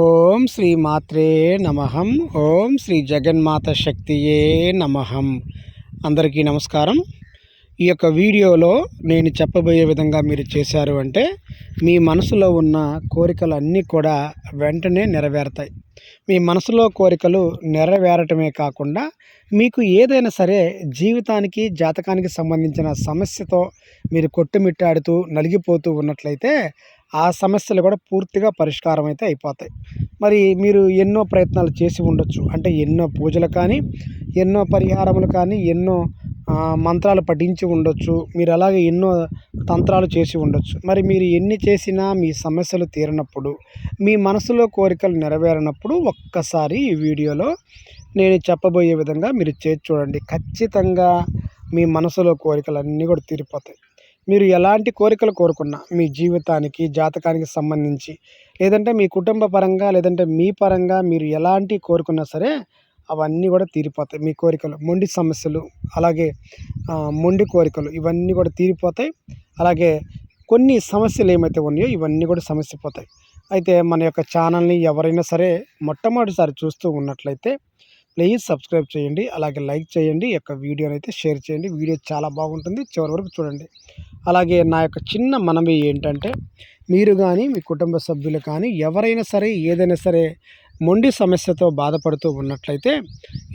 ఓం శ్రీ మాత్రే నమహం ఓం శ్రీ జగన్మాత శక్తియే నమహం అందరికీ నమస్కారం. ఈ యొక్క వీడియోలో నేను చెప్పబోయే విధంగా మీరు చేశారు అంటే మీ మనసులో ఉన్న కోరికలు అన్నీ కూడా వెంటనే నెరవేరుతాయి. మీ మనసులో కోరికలు నెరవేరటమే కాకుండా మీకు ఏదైనా సరే జీవితానికి జాతకానికి సంబంధించిన సమస్యతో మీరు కొట్టుమిట్టాడుతూ నలిగిపోతూ ఉన్నట్లయితే ఆ సమస్యలు కూడా పూర్తిగా పరిష్కారం అయితే అయిపోతాయి. మరి మీరు ఎన్నో ప్రయత్నాలు చేసి ఉండొచ్చు. అంటే ఎన్నో పూజలు కానీ ఎన్నో పరిహారములు కానీ ఎన్నో మంత్రాలు పఠించి ఉండొచ్చు. మీరు అలాగే ఎన్నో తంత్రాలు చేసి ఉండొచ్చు. మరి మీరు ఎన్ని చేసినా మీ సమస్యలు తీరినప్పుడు మీ మనసులో కోరికలు నెరవేరినప్పుడు ఒక్కసారి ఈ వీడియోలో నేను చెప్పబోయే విధంగా మీరు చేసి చూడండి. ఖచ్చితంగా మీ మనసులో కోరికలు అన్నీ కూడా తీరిపోతాయి. మీరు ఎలాంటి కోరికలు కోరుకున్నా మీ జీవితానికి జాతకానికి సంబంధించి లేదంటే మీ కుటుంబ పరంగా లేదంటే మీ పరంగా మీరు ఎలాంటి కోరుకున్నా సరే అవన్నీ కూడా తీరిపోతాయి. మీ కోరికలు మొండి సమస్యలు అలాగే మొండి కోరికలు ఇవన్నీ కూడా తీరిపోతాయి. అలాగే కొన్ని సమస్యలు ఏమైతే ఉన్నాయో ఇవన్నీ కూడా సమస్య పోతాయి. అయితే మన యొక్క ఛానల్ని ఎవరైనా సరే మొట్టమొదటిసారి చూస్తూ ఉన్నట్లయితే ప్లీజ్ సబ్స్క్రైబ్ చేయండి అలాగే లైక్ చేయండి ఈ యొక్క వీడియోని అయితే షేర్ చేయండి. వీడియో చాలా బాగుంటుంది చివరి వరకు చూడండి. అలాగే నా యొక్క చిన్న మనవి ఏంటంటే మీరు కానీ మీ కుటుంబ సభ్యులు కానీ ఎవరైనా సరే ఏదైనా సరే మొండి సమస్యతో బాధపడుతూ ఉన్నట్లయితే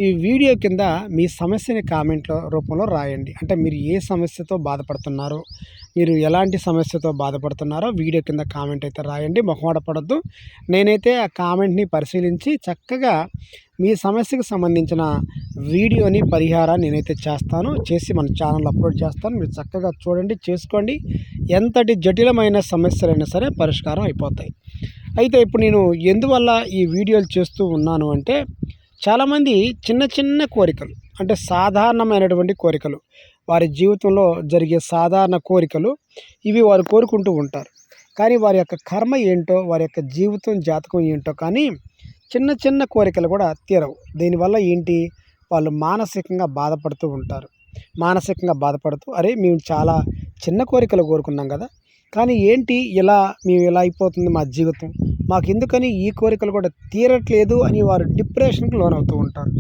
ఈ వీడియో కింద మీ సమస్యని కామెంట్లో రూపంలో రాయండి. అంటే మీరు ఏ సమస్యతో బాధపడుతున్నారో మీరు ఎలాంటి సమస్యతో బాధపడుతున్నారో వీడియో కింద కామెంట్ అయితే రాయండి. మొహమాట పడద్దు నేనైతే ఆ కామెంట్ని పరిశీలించి చక్కగా మీ సమస్యకు సంబంధించిన వీడియోని పరిహారాన్ని నేనైతే చేస్తాను. చేసి మన ఛానల్ అప్లోడ్ చేస్తాను. మీరు చక్కగా చూడండి చేసుకోండి. ఎంతటి జటిలమైన సమస్యలైనా సరే పరిష్కారం అయిపోతాయి. అయితే ఇప్పుడు నేను ఎందువల్ల ఈ వీడియోలు చేస్తూ ఉన్నాను అంటే చాలామంది చిన్న చిన్న కోరికలు అంటే సాధారణమైనటువంటి కోరికలు వారి జీవితంలో జరిగే సాధారణ కోరికలు ఇవి వారు కోరుకుంటూ ఉంటారు. కానీ వారి యొక్క కర్మ ఏంటో వారి యొక్క జీవితం జాతకం ఏంటో కానీ చిన్న చిన్న కోరికలు కూడా తీరవు. దీనివల్ల ఏంటి? వాళ్ళు మానసికంగా బాధపడుతూ ఉంటారు. మానసికంగా బాధపడుతూ అరే మేము చాలా చిన్న కోరికలు కోరుకున్నాం కదా. కానీ ఏంటి? ఇలా మేము ఇలా అయిపోతుంది మా జీవితం. మాకు ఎందుకని ఈ కోరికలు కూడా తీరట్లేదు అని వారు డిప్రెషన్కి లోనవుతూ ఉంటారు.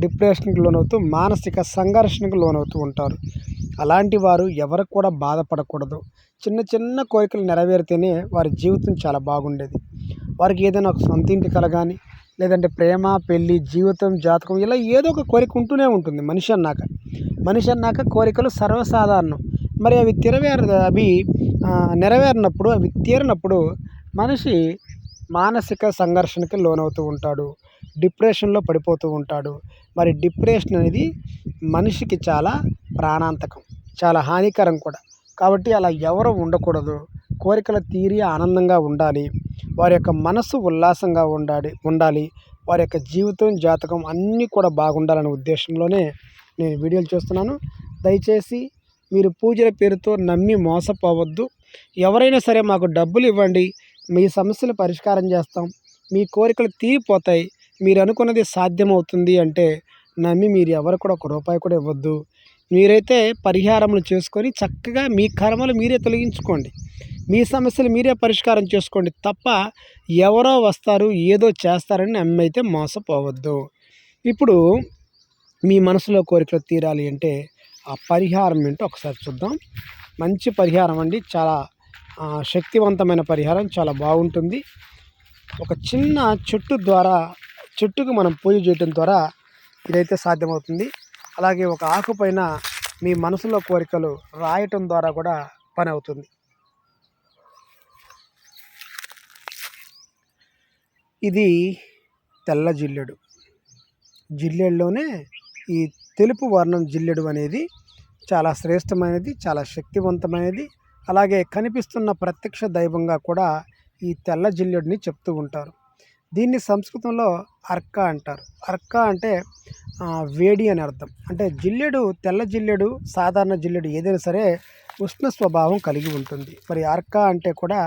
డిప్రెషన్కి లోనవుతూ మానసిక సంఘర్షణకు లోనవుతూ ఉంటారు. అలాంటి వారు ఎవరికి కూడా బాధపడకూడదు. చిన్న చిన్న కోరికలు నెరవేరితేనే వారి జీవితం చాలా బాగుండేది. వారికి ఏదైనా ఒక సొంత ఇంటి కల కానీ లేదంటే ప్రేమ పెళ్ళి జీవితం జాతకం ఇలా ఏదో ఒక కోరిక ఉంటూనే ఉంటుంది మనిషి అన్నాక. మనిషి అన్నాక కోరికలు సర్వసాధారణం. మరి అవి తిరవేర అవి నెరవేరినప్పుడు అవి తీరినప్పుడు మనిషి మానసిక సంఘర్షణకి లోనవుతూ ఉంటాడు. డిప్రెషన్లో పడిపోతూ ఉంటాడు. మరి డిప్రెషన్ అనేది మనిషికి చాలా ప్రాణాంతకం చాలా హానికరం కూడా. కాబట్టి అలా ఎవరు ఉండకూడదు. కోరికలు తీరి ఆనందంగా ఉండాలి. వారి యొక్క మనసు ఉల్లాసంగా ఉండాలి ఉండాలి. వారి యొక్క జీవితం జాతకం అన్నీ కూడా బాగుండాలనే ఉద్దేశంలోనే నేను వీడియోలు చేస్తున్నాను. దయచేసి మీరు పూజల పేరుతో నమ్మి మోసపోవద్దు. ఎవరైనా సరే మాకు డబ్బులు ఇవ్వండి. మీ సమస్యలు పరిష్కారం చేస్తాం. మీ కోరికలు తీరిపోతాయి. మీరు అనుకున్నది సాధ్యమవుతుంది అంటే నమ్మి మీరు ఎవరు కూడా ఒక రూపాయి కూడా ఇవ్వద్దు. మీరైతే పరిహారములు చేసుకొని చక్కగా మీ కర్మలు మీరే తొలగించుకోండి. మీ సమస్యలు మీరే పరిష్కారం చేసుకోండి తప్ప ఎవరో వస్తారు ఏదో చేస్తారని నమ్మి మోసపోవద్దు. ఇప్పుడు మీ మనసులో కోరికలు తీరాలి అంటే ఆ పరిహారం ఏంటో ఒకసారి చూద్దాం. మంచి పరిహారం అండి. చాలా శక్తివంతమైన పరిహారం. చాలా బాగుంటుంది. ఒక చిన్న చెట్టు ద్వారా చెట్టుకు మనం పూజ చేయటం ద్వారా ఇదైతే సాధ్యమవుతుంది. అలాగే ఒక ఆకు పైన మీ మనసులో కోరికలు రాయటం ద్వారా కూడా పని అవుతుంది ఇది తెల్ల జిల్లెడు. జిల్లెడులోనే ఈ తెలుపు వర్ణం జిల్లెడు అనేది చాలా శ్రేష్టమైనది చాలా శక్తివంతమైనది. అలాగే కనిపిస్తున్న ప్రత్యక్ష దైవంగా కూడా ఈ తెల్ల జిల్లెడుని చెప్తూ ఉంటారు. దీన్ని సంస్కృతంలో అర్క అంటారు. అర్క అంటే వేడి అని అర్థం. అంటే జిల్లెడు తెల్ల జిల్లెడు సాధారణ జిల్లెడు ఏదైనా సరే ఉష్ణ స్వభావం కలిగి ఉంటుంది. మరి అర్క అంటే కూడా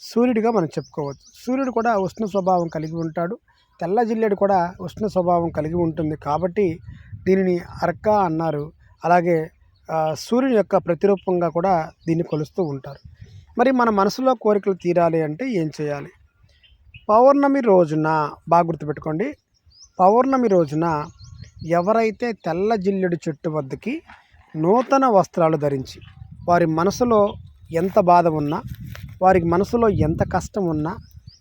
సూర్యుడిగా మనం చెప్పుకోవచ్చు. సూర్యుడు కూడా ఉష్ణ స్వభావం కలిగి ఉంటాడు. తెల్ల జిల్లెడు కూడా ఉష్ణ స్వభావం కలిగి ఉంటుంది కాబట్టి దీనిని అర్క అన్నారు. అలాగే సూర్యుని యొక్క ప్రతిరూపంగా కూడా దీన్ని కొలుస్తూ ఉంటారు. మరి మన మనసులో కోరికలు తీరాలి అంటే ఏం చేయాలి? పౌర్ణమి రోజున బాగా గుర్తుపెట్టుకోండి. పౌర్ణమి రోజున ఎవరైతే తెల్ల జిల్లెడు చెట్టు వద్దకి నూతన వస్త్రాలు ధరించి వారి మనసులో ఎంత బాధ ఉన్నా వారికి మనసులో ఎంత కష్టం ఉన్నా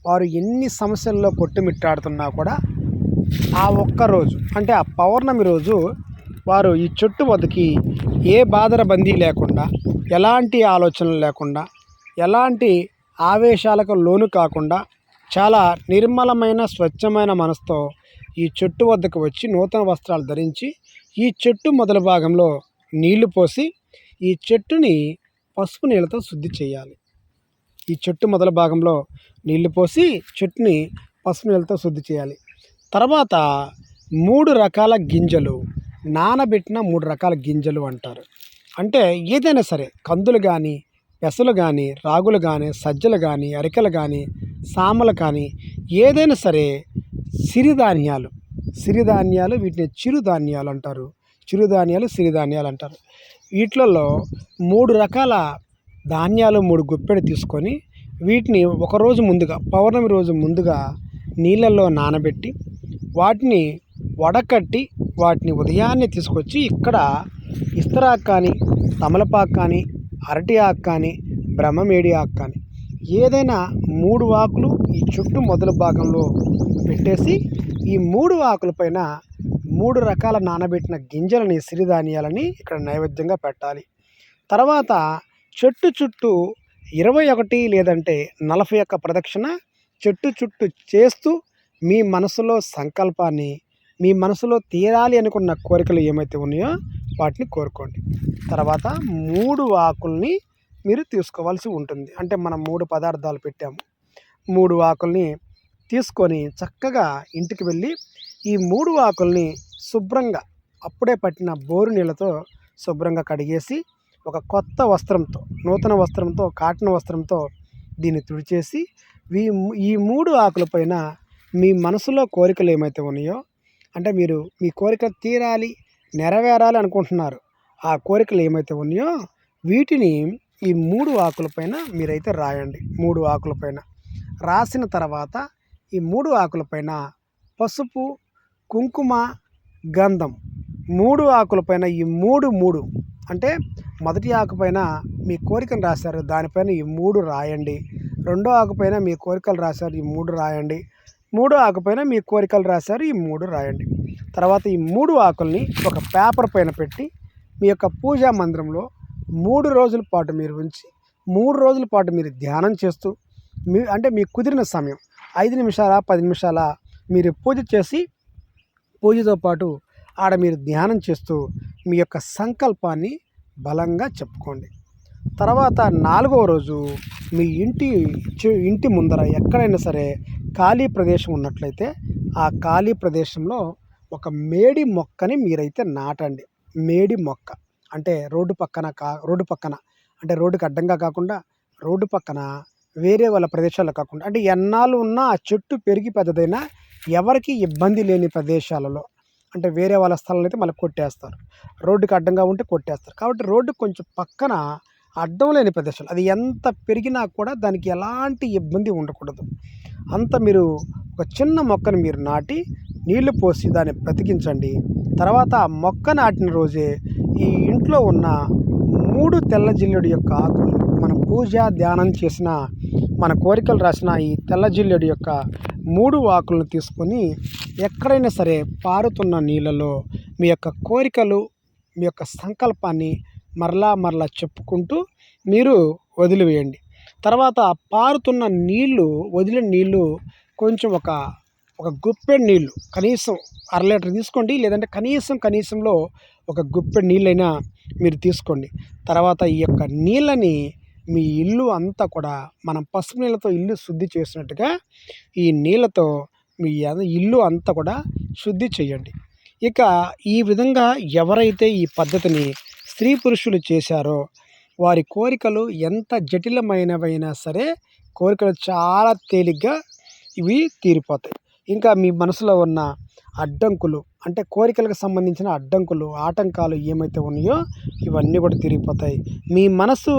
వారు ఎన్ని సమస్యల్లో కొట్టుమిట్టాడుతున్నా కూడా ఆ ఒక్క రోజు అంటే ఆ పౌర్ణమి రోజు వారు ఈ చెట్టు వద్దకి ఏ బాధర బందీ లేకుండా ఎలాంటి ఆలోచనలు లేకుండా ఎలాంటి ఆవేశాలకు లోను కాకుండా చాలా నిర్మలమైన స్వచ్ఛమైన మనసుతో ఈ చెట్టు వద్దకు వచ్చి నూతన వస్త్రాలు ధరించి ఈ చెట్టు మొదల భాగంలో నీళ్ళు పోసి ఈ చెట్టుని పసుపు నీళ్ళతో శుద్ధి చేయాలి. ఈ చెట్టు మొదల భాగంలో నీళ్ళు పోసి చెట్టుని పసుపు నీళ్ళతో శుద్ధి చేయాలి. తర్వాత మూడు రకాల గింజలు నానబెట్టిన మూడు రకాల గింజలు అంటారు. అంటే ఏదైనా సరే కందులు కానీ పెసలు కానీ రాగులు కానీ సజ్జలు కానీ అరికలు కానీ సామలు కానీ ఏదైనా సరే సిరిధాన్యాలు. సిరిధాన్యాలు వీటిని చిరుధాన్యాలు అంటారు. చిరుధాన్యాలు సిరిధాన్యాలు అంటారు. వీటిలలో మూడు రకాల ధాన్యాలు మూడు గుప్పెడు తీసుకొని వీటిని ఒక రోజు ముందుగా పౌర్ణమి రోజు ముందుగా నీళ్ళల్లో నానబెట్టి వాటిని వడకట్టి వాటిని ఉదయాన్నే తీసుకొచ్చి ఇక్కడ ఇస్తరాక్ కానీ తమలపాకు కానీ అరటి ఆకు కానీ బ్రహ్మమేడి ఆకు కానీ ఏదైనా మూడు ఆకులు ఈ చుట్టూ మొదలు భాగంలో పెట్టేసి ఈ మూడు ఆకుల పైన మూడు రకాల నానబెట్టిన గింజలని సిరిధాన్యాలని ఇక్కడ నైవేద్యంగా పెట్టాలి. తర్వాత చెట్టు చుట్టూ ఇరవై ఒకటి లేదంటే నలభై ఒక్క ప్రదక్షిణ చెట్టు చుట్టూ చేస్తూ మీ మనసులో సంకల్పాన్ని మీ మనసులో తీరాలి అనుకున్న కోరికలు ఏమైతే ఉన్నాయో వాటిని కోరుకోండి. తర్వాత మూడు ఆకుల్ని మీరు తీసుకోవాల్సి ఉంటుంది. అంటే మనం మూడు పదార్థాలు పెట్టాము. మూడు ఆకుల్ని తీసుకొని చక్కగా ఇంటికి వెళ్ళి ఈ మూడు ఆకుల్ని శుభ్రంగా అప్పుడే పట్టిన బోరు నీళ్ళతో శుభ్రంగా కడిగేసి ఒక కొత్త వస్త్రంతో నూతన వస్త్రంతో కాటన్ వస్త్రంతో దీన్ని తుడిచేసి ఈ ఈ మూడు ఆకుల పైన మీ మనసులో కోరికలు ఏమైతే ఉన్నాయో అంటే మీరు మీ కోరికలు తీరాలి నెరవేరాలి అనుకుంటున్నారు. ఆ కోరికలు ఏమైతే ఉన్నాయో వీటిని ఈ మూడు ఆకులపైన మీరైతే రాయండి. మూడు ఆకులపైన రాసిన తర్వాత ఈ మూడు ఆకులపైన పసుపు కుంకుమ గంధం. మూడు ఆకులపైన ఈ మూడు మూడు. అంటే మొదటి ఆకుపైన మీ కోరికను రాశారు దానిపైన ఈ మూడు రాయండి. రెండో ఆకుపైన మీ కోరికలు రాశారు ఈ మూడు రాయండి. మూడు ఆకుపైన మీ కోరికలు రాశారు ఈ మూడు రాయండి. తర్వాత ఈ మూడు ఆకుల్ని ఒక పేపర్ పైన పెట్టి మీ యొక్క పూజా మందిరంలో మూడు రోజుల పాటు మీరు ఉంచి మూడు రోజుల పాటు మీరు ధ్యానం చేస్తూ మీ అంటే మీకు కుదిరిన సమయం ఐదు నిమిషాల పది నిమిషాల మీరు పూజ చేసి పూజతో పాటు ఆడ మీరు ధ్యానం చేస్తూ మీ యొక్క సంకల్పాన్ని బలంగా చెప్పుకోండి. తర్వాత నాలుగవ రోజు మీ ఇంటి ఇంటి ముందర ఎక్కడైనా సరే ఖాళీ ప్రదేశం ఉన్నట్లయితే ఆ ఖాళీ ప్రదేశంలో ఒక మేడి మొక్కని మీరైతే నాటండి. మేడి మొక్క. అంటే రోడ్డు పక్కన కా రోడ్డు పక్కన. అంటే రోడ్డుకి అడ్డంగా కాకుండా రోడ్డు పక్కన వేరే వాళ్ళ ప్రదేశాల్లో కాకుండా. అంటే ఎన్నాళ్ళు ఉన్నా ఆ చెట్టు పెరిగి పెద్దదైనా ఎవరికి ఇబ్బంది లేని ప్రదేశాలలో అంటే వేరే వాళ్ళ స్థలాలు అయితే మళ్ళీ కొట్టేస్తారు. రోడ్డుకి అడ్డంగా ఉంటే కొట్టేస్తారు. కాబట్టి రోడ్డు కొంచెం పక్కన అడ్డం లేని ప్రదేశాలు. అది ఎంత పెరిగినా కూడా దానికి ఎలాంటి ఇబ్బంది ఉండకూడదు. అంత మీరు ఒక చిన్న మొక్కను మీరు నాటి నీళ్ళు పోసి దాన్ని బ్రతికించండి. తర్వాత ఆ మొక్క నాటిన రోజే ఈ ఇంట్లో ఉన్న మూడు తెల్ల జిల్లుడి యొక్క ఆకులు మనం పూజ ధ్యానం చేసిన మన కోరికలు రాసిన ఈ తెల్ల జిల్లుడి యొక్క మూడు ఆకులను తీసుకొని ఎక్కడైనా సరే పారుతున్న నీళ్ళలో మీ యొక్క కోరికలు మీ యొక్క సంకల్పాన్ని మరలా మరలా చెప్పుకుంటూ మీరు వదిలివేయండి. తర్వాత పారుతున్న నీళ్ళు వదిలిన నీళ్ళు కొంచెం ఒక ఒక గుప్పెడు నీళ్ళు కనీసం అర లీటర్ తీసుకోండి. లేదంటే కనీసం కనీసంలో ఒక గుప్పెడు నీళ్ళైనా మీరు తీసుకోండి. తర్వాత ఈ యొక్క నీళ్ళని మీ ఇల్లు అంతా కూడా మనం పసుపు నీళ్ళతో ఇల్లు శుద్ధి చేసినట్టుగా ఈ నీళ్ళతో మీ ఇల్లు అంతా కూడా శుద్ధి చేయండి. ఇక ఈ విధంగా ఎవరైతే ఈ పద్ధతిని స్త్రీ పురుషులు చేశారో వారి కోరికలు ఎంత జటిలమైనవైనా సరే కోరికలు చాలా తేలిగ్గా ఇవి తీరిపోతాయి. ఇంకా మీ మనసులో ఉన్న అడ్డంకులు అంటే కోరికలకు సంబంధించిన అడ్డంకులు ఆటంకాలు ఏమైతే ఉన్నాయో ఇవన్నీ కూడా తిరిగిపోతాయి మీ మనసు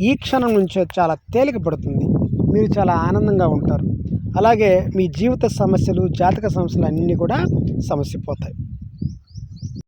ఈ క్షణం నుంచే చాలా తేలిక పడుతుంది. మీరు చాలా ఆనందంగా ఉంటారు. అలాగే మీ జీవిత సమస్యలు జాతక సమస్యలు అన్నీ కూడా సమస్య పోతాయి.